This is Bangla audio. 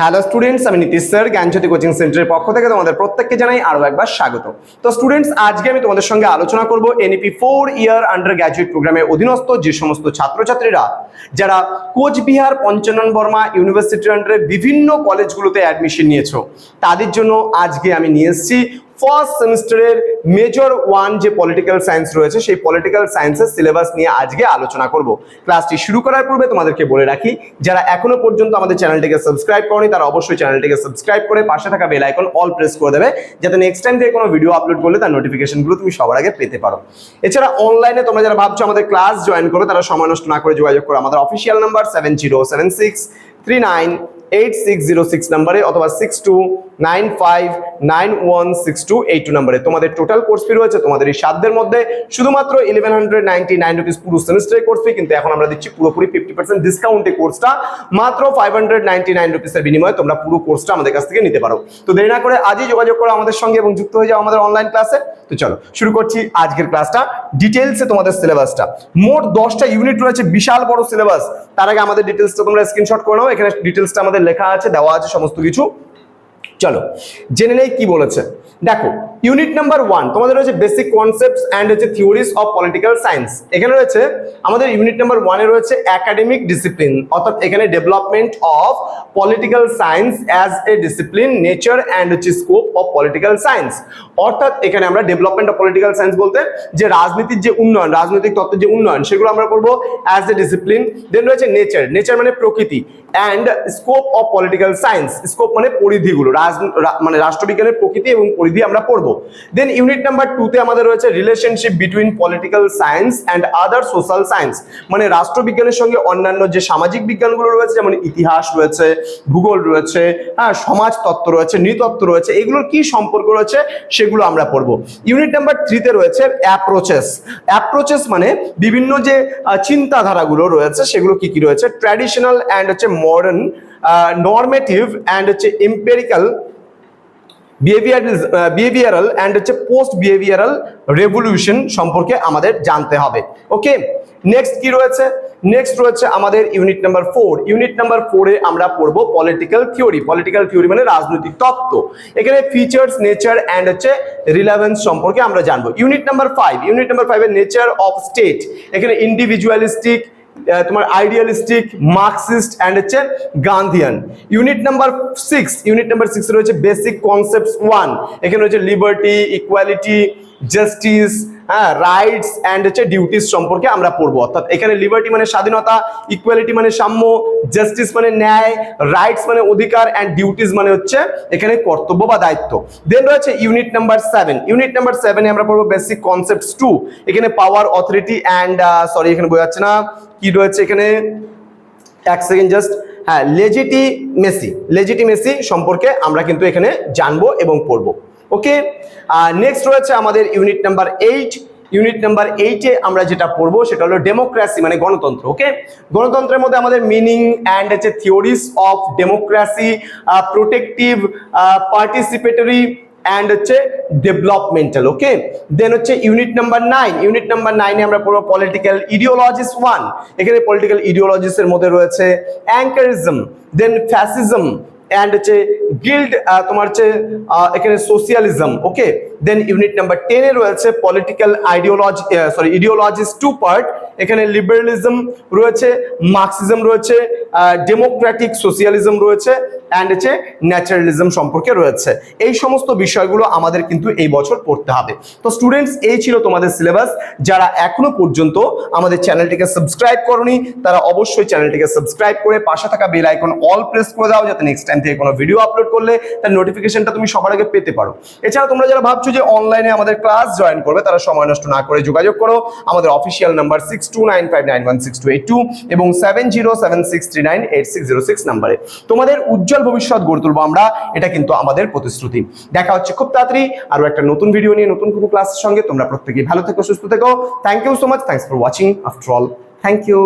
হ্যালো স্টুডেন্টস আমি নীতিশ স্যার জ্ঞানজ্যোতি কোচিং সেন্টারের পক্ষ থেকে তোমাদের প্রত্যেককে জানাই আরও একবার স্বাগত। তো স্টুডেন্টস আজকে আমি তোমাদের সঙ্গে আলোচনা করব NEP four year undergraduate প্রোগ্রামের অধীনস্থ যে সমস্ত ছাত্রছাত্রীরা, যারা কোচবিহার পঞ্চানন বর্মা ইউনিভার্সিটির আন্ডারে বিভিন্ন কলেজগুলোতে অ্যাডমিশন নিয়েছো, তাদের জন্য আজকে আমি নিয়ে এসেছি ফার্স্ট সেমিস্টারের মেজর ওয়ান যে পলিটিক্যাল সায়েন্স রয়েছে, সেই পলিটিক্যাল সায়েন্সের সিলেবাস নিয়ে আজকে আলোচনা করব। ক্লাসটি শুরু করার পূর্বে তোমাদেরকে বলে রাখি, যারা এখনও পর্যন্ত আমাদের চ্যানেলটিকে সাবস্ক্রাইব করনি, তারা অবশ্যই চ্যানেলটিকে সাবস্ক্রাইব করে পাশে থাকা বেল আইকন অল প্রেস করে দেবে, যাতে নেক্সট টাইম থেকে কোনো ভিডিও আপলোড করলে তার নোটিফিকেশনগুলো তুমি সবার আগে পেতে পারো। এছাড়া অনলাইনে তোমরা যারা ভাবছ আমাদের ক্লাস জয়েন করো, তারা সময় নষ্ট না করে যোগাযোগ করো। আমাদের official number seven zero seven six three nine eight six zero six নাম্বারে অথবা সিক্স টু নাইন ফাইভ তোমাদের টোটাল কোর্স ফি রয়েছে, তোমাদের এই সাধ্যের মধ্যে শুধুমাত্র eleven hundred ninety nine rupees পুরো সেমিস্টারের কোর্স ফি কিন্তু এখন আমরা দিচ্ছি পুরোপুরি ফিফটি পার্সেন্ট ডিসকাউন্টে কোর্সটা মাত্র ফাইভ হান্ড্রেড নাইনটি নাইন রুপিসের বিনিময়ে তোমরা পুরো কোর্সটা আমাদের কাছ থেকে নিতে পারো। তো দেরি না করে আজই যোগাযোগ করো আমাদের সঙ্গে এবং যুক্ত হয়ে যাও আমাদের অনলাইন ক্লাসে তো চলো, শুরু করছি আজকের ক্লাসটা ডিটেলসে তোমাদের সিলেবাসটা মোট দশটা ইউনিট রয়েছে, বিশাল বড় সিলেবাস তার আগে আমাদের ডিটেলসটা তোমরা স্ক্রিনশট করে নাও। এখানে ডিটেলসটা আমাদের লেখা আছে, দেওয়া আছে, সমস্ত কিছু। চলো জেনে নেই কি বলেছে। দেখো ইউনিট নাম্বার ওয়ান তোমাদের রয়েছে বেসিক কনসেপ্টস অ্যান্ড হচ্ছে থিওরিজ অফ পলিটিক্যাল সায়েন্স এখানে রয়েছে, আমাদের ইউনিট নাম্বার ওয়ানে রয়েছে একাডেমিক ডিসিপ্লিন অর্থাৎ এখানে development of political science as a discipline nature and হচ্ছে স্কোপ অফ পলিটিক্যাল সায়েন্স অর্থাৎ এখানে আমরা ডেভেলপমেন্ট অফ পলিটিক্যাল সায়েন্স বলতে যে রাজনীতির যে উন্নয়ন, রাজনৈতিক তত্ত্বের যে উন্নয়ন, সেগুলো আমরা করব অ্যাজ এ ডিসিপ্লিন দেন রয়েছে নেচার নেচার মানে প্রকৃতি and scope of political science scope মানে পরিধিগুলো, রাজ মানে রাষ্ট্রবিজ্ঞানের প্রকৃতি এবং পরিধি আমরা পড়ব। দেন ইউনিট নাম্বার টুতে আমাদের রয়েছে relationship between political science and other social science মানে রাষ্ট্রবিজ্ঞানের সঙ্গে অন্যান্য যে সামাজিক বিজ্ঞানগুলো রয়েছে, যেমন ইতিহাস রয়েছে, ভূগোল রয়েছে হ্যাঁ সমাজতত্ত্ব রয়েছে, নৃতত্ত্ব রয়েছে, এগুলোর কি সম্পর্ক রয়েছে সেগুলো আমরা পড়ব। ইউনিট নাম্বার থ্রিতে রয়েছে অ্যাপ্রোচেস অ্যাপ্রোচেস মানে বিভিন্ন যে চিন্তাধারাগুলো রয়েছে, সেগুলো কি কি রয়েছে? ট্র্যাডিশনাল অ্যান্ড হচ্ছে মডার্ন নর্মেটিভ অ্যান্ড হচ্ছে এম্পেরিক্যাল বিহেভিয়ারাল অ্যান্ড হচ্ছে পোস্ট বিহেভিয়ারাল রেভলিউশন সম্পর্কে আমাদের জানতে হবে। ওকে নেক্সট কি রয়েছে? নেক্সট রয়েছে আমাদের unit number four unit number ফোরে আমরা পড়ব পলিটিক্যাল থিওরি পলিটিক্যাল থিওরি মানে রাজনৈতিক তত্ত্ব। এখানে ফিচার্স নেচার অ্যান্ড হচ্ছে রিলেভেন্স সম্পর্কে আমরা জানব। Unit number five unit number ফাইভের নেচার অফ স্টেট এখানে ইন্ডিভিজুয়ালিস্টিক তোমার আইডিয়ালিস্টিক মার্কসিস্ট অ্যান্ড হচ্ছে Gandhian unit number six unit number six রয়েছে বেসিক কনসেপ্ট ওয়ান এখানে রয়েছে লিবার্টি ইকুয়ালিটি জাস্টিস হ্যাঁ রাইটস অ্যান্ড হচ্ছে ডিউটিস সম্পর্কে আমরা পড়ব। অর্থাৎ এখানে লিবার্টি মানে স্বাধীনতা ইকুয়ালিটি মানে সাম্য জাস্টিস মানে ন্যায় রাইটস মানে অধিকার অ্যান্ড ডিউটিস মানে হচ্ছে এখানে কর্তব্য বা দায়িত্ব। দেন রয়েছে unit number seven unit number সেভেনে আমরা পড়ব বেসিক কনসেপ্টস টু এখানে পাওয়ার অথরিটি অ্যান্ড সরি এখানে বোঝা যাচ্ছে না। কি রয়েছে এখানে? এক সেকেন্ড জাস্ট হ্যাঁ লেজিটিমেসি লেজিটিমেসি সম্পর্কে আমরা কিন্তু এখানে জানব এবং পড়ব। ওকে নেক্সট রয়েছে আমাদের unit number eight unit number এইটে আমরা যেটা পড়ব সেটা হলো ডেমোক্রেসি মানে গণতন্ত্র ওকে গণতন্ত্রের মধ্যে আমাদের মিনিং অ্যান্ড হচ্ছে theories of democracy protective participatory and হচ্ছে ডেভেলপমেন্টাল ওকে দেন হচ্ছে unit number nine unit number নাইনে আমরা পড়ব পলিটিক্যাল ইডিওলজিস ওয়ান এখানে পলিটিক্যাল ইডিওলজিসের মধ্যে রয়েছে অ্যাঙ্কারিজম দেন ফ্যাসিজম অ্যান্ড হচ্ছে গিল্ড তোমার হচ্ছে এখানে socialism okay then unit number টেনে রয়েছে political ideology sorry ideologies two part এখানে লিবারেলিজম রয়েছে মার্কসিজম রয়েছে ডেমোক্রেটিক সোশিয়ালিজম রয়েছে অ্যান্ড হচ্ছে ন্যাচারালিজম সম্পর্কে রয়েছে। এই সমস্ত বিষয়গুলো আমাদের কিন্তু এই বছর পড়তে হবে। তো স্টুডেন্টস এই ছিল তোমাদের সিলেবাস যারা এখনও পর্যন্ত আমাদের চ্যানেলটিকে সাবস্ক্রাইব করনি, তারা অবশ্যই চ্যানেলটিকে সাবস্ক্রাইব করে পাশে থাকা বেল আইকন অল প্রেস করে দাও, যাতে নেক্সট টাইম থেকে কোনো ভিডিও আপলোড করলে তার নোটিফিকেশনটা তুমি সবার আগে পেতে পারো। এছাড়া তোমরা যারা ভাবছ যে অনলাইনে আমাদের ক্লাস জয়েন করবে, তারা সময় নষ্ট না করে যোগাযোগ করো। আমাদের official number six two nine five nine one six two eight two এবং seven zero seven six three nine eight six zero six নাম্বারে তোমাদের উজ্জ্বল ভবিষ্যৎ গড়ে তুলবো আমরা, এটা কিন্তু আমাদের প্রতিশ্রুতি। দেখা হচ্ছে খুব তাড়াতাড়ি আরও একটা নতুন ভিডিও নিয়ে, নতুন কোনো ক্লাসের সঙ্গে। তোমরা প্রত্যেকেই ভালো থেকো, সুস্থ থেকো। Thank you so much thanks for watching after all thank you